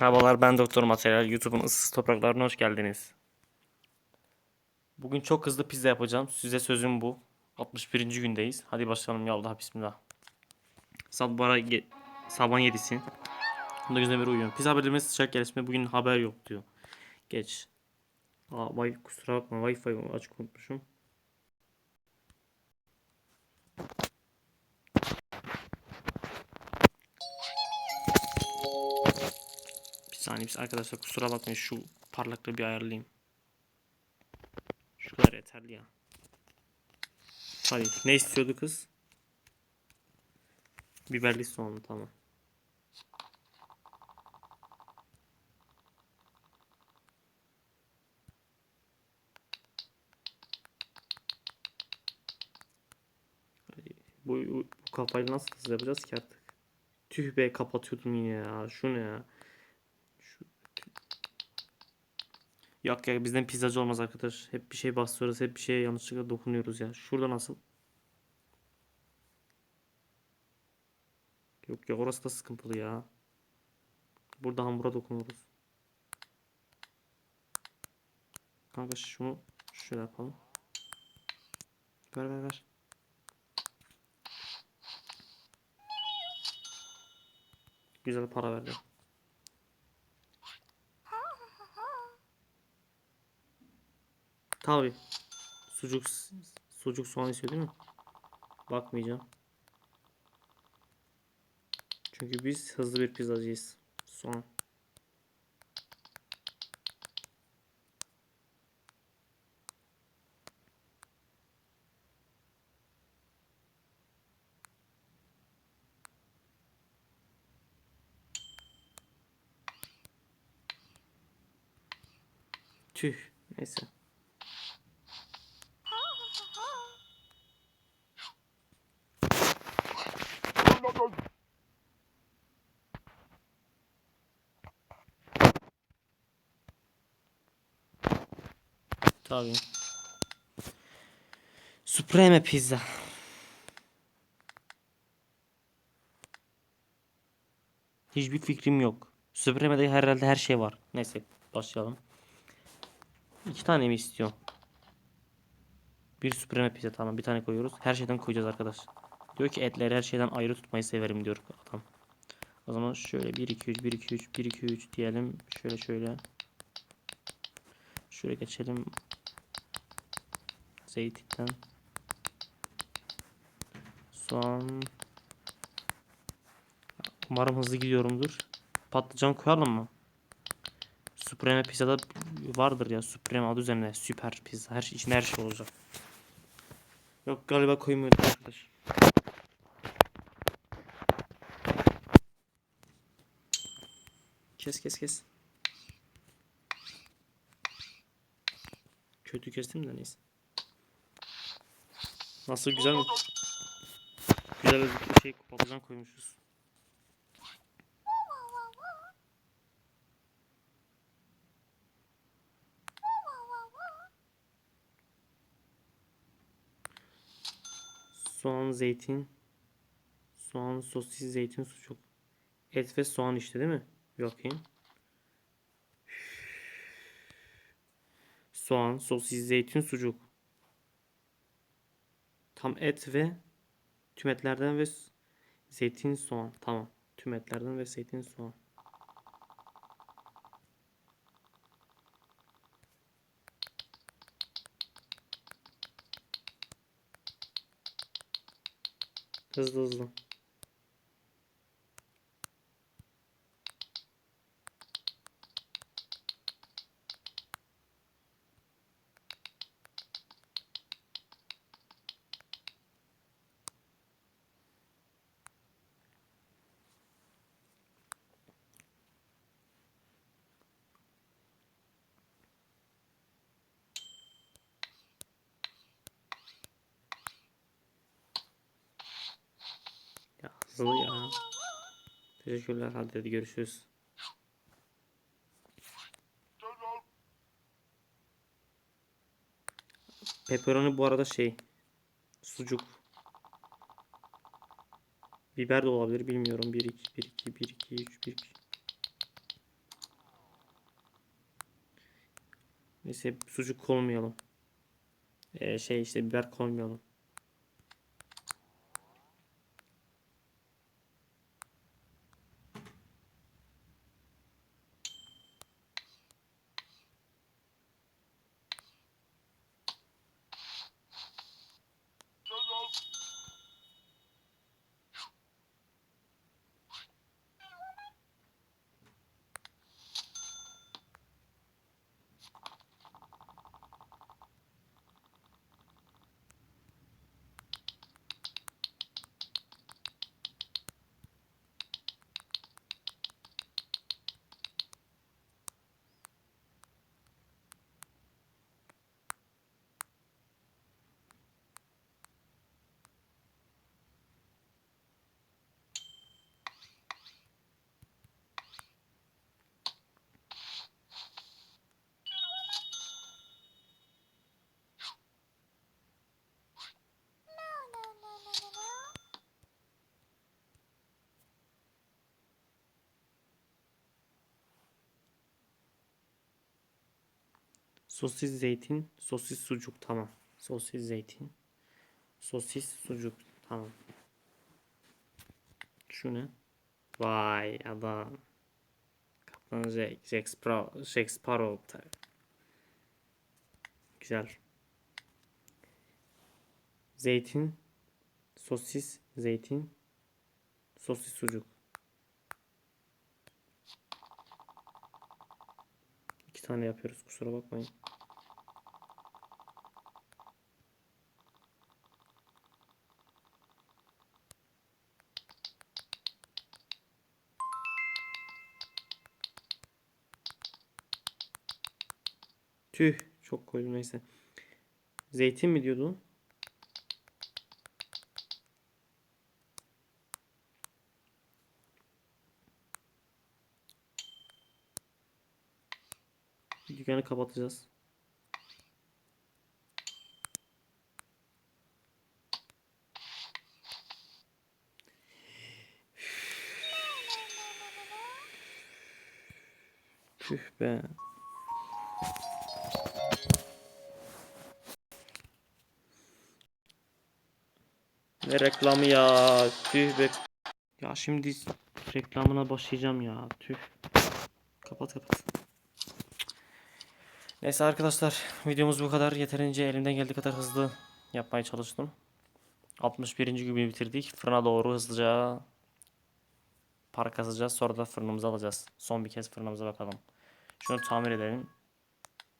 Merhabalar ben Doktor Materyal. YouTube'un ıssız topraklarına hoş geldiniz. Bugün çok hızlı pizza yapacağım. Size sözüm bu. 61. gündeyiz. Hadi başlayalım ya Allah bismillah. Saat ge- sabah 7'si. Bunda gözüne beri uyuyorum. Pizza haberlerimesi sıcak gelişme bugün haber yok diyor. Geç. Aa, vay, kusura bakma Wi-Fi açık unutmuşum. Saniye biz arkadaşlar kusura bakmayın şu parlaklığı bir ayarlayayım. Şu kadar yeterli ya. Hadi ne istiyordu kız? Biberli soğanlı tamam. Bu, bu, kafayla nasıl hızlı yapacağız ki artık? Tüh be kapatıyordum yine ya. Şu ne ya? Şu... Yok ya bizden pizzacı olmaz arkadaş. Hep bir şey bastırıyoruz. Hep bir şeye yanlışlıkla dokunuyoruz ya. Şurada nasıl? Yok ya orası da sıkıntılı ya. Burada hamura dokunuyoruz. Kanka şunu şöyle yapalım. Ver ver ver. Güzel para verdi. Tabi. Sucuk sucuk soğan istiyor değil mi? Bakmayacağım. Çünkü biz hızlı bir pizzacıyız. Soğan. Tüh. Neyse. Tabii. Supreme pizza. Hiçbir fikrim yok. Supreme'de herhalde her şey var. Neyse başlayalım. İki tane mi istiyor? Bir Supreme pizza tamam bir tane koyuyoruz. Her şeyden koyacağız arkadaş. Diyor ki etleri her şeyden ayrı tutmayı severim diyor adam. O zaman şöyle 1 2 3 1 2 3 1 2 3 diyelim. Şöyle şöyle. Şöyle geçelim. Zeytinden. Soğan. Umarım hızlı gidiyorumdur. Patlıcan koyalım mı? Supreme pizzada vardır ya. Supreme adı üzerine. Süper pizza. Her şey, içinde her şey olacak. Yok galiba koymuyordu arkadaş. Kes kes kes. Kötü kestim de neyse. Nasıl güzel mi? Güzel bir şey patlıcan koymuşuz. Soğan, zeytin. Soğan, sosis, zeytin, sucuk. Et ve soğan işte değil mi? Bir bakayım. Soğan, sosis, zeytin, sucuk. Tam et ve tüm etlerden ve zeytin, soğan. Tamam. Tüm etlerden ve zeytin, soğan. Hızlı hızlı. hızlı ya. Teşekkürler. Hadi, hadi görüşürüz. Pepperoni bu arada şey. Sucuk. Biber de olabilir bilmiyorum. 1 2 1 2 1 2 3 1 2. Neyse sucuk koymayalım. Ee, şey işte biber koymayalım. Sosis zeytin, sosis sucuk tamam. Sosis zeytin, sosis sucuk tamam. Şu ne? Vay adam. Kaptan Jack, Jack Sparrow, Jack Sparrow. Güzel. Zeytin, sosis, zeytin, sosis sucuk. Tane yapıyoruz kusura bakmayın. Tüh çok koydum neyse. Zeytin mi diyordu? Dükkanı kapatacağız. Tüh be. Ne reklamı ya? Tüh be. Ya şimdi reklamına başlayacağım ya. Tüh. Kapat kapat. Neyse arkadaşlar videomuz bu kadar. Yeterince elimden geldiği kadar hızlı yapmaya çalıştım. 61. günü bitirdik. Fırına doğru hızlıca para kazacağız. Sonra da fırınımızı alacağız. Son bir kez fırınımıza bakalım. Şunu tamir edelim.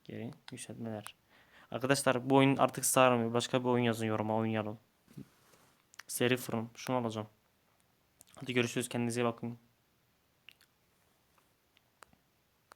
Geri yükseltmeler. Arkadaşlar bu oyun artık sarmıyor. Başka bir oyun yazın yoruma oynayalım. Seri fırın. Şunu alacağım. Hadi görüşürüz. Kendinize iyi bakın.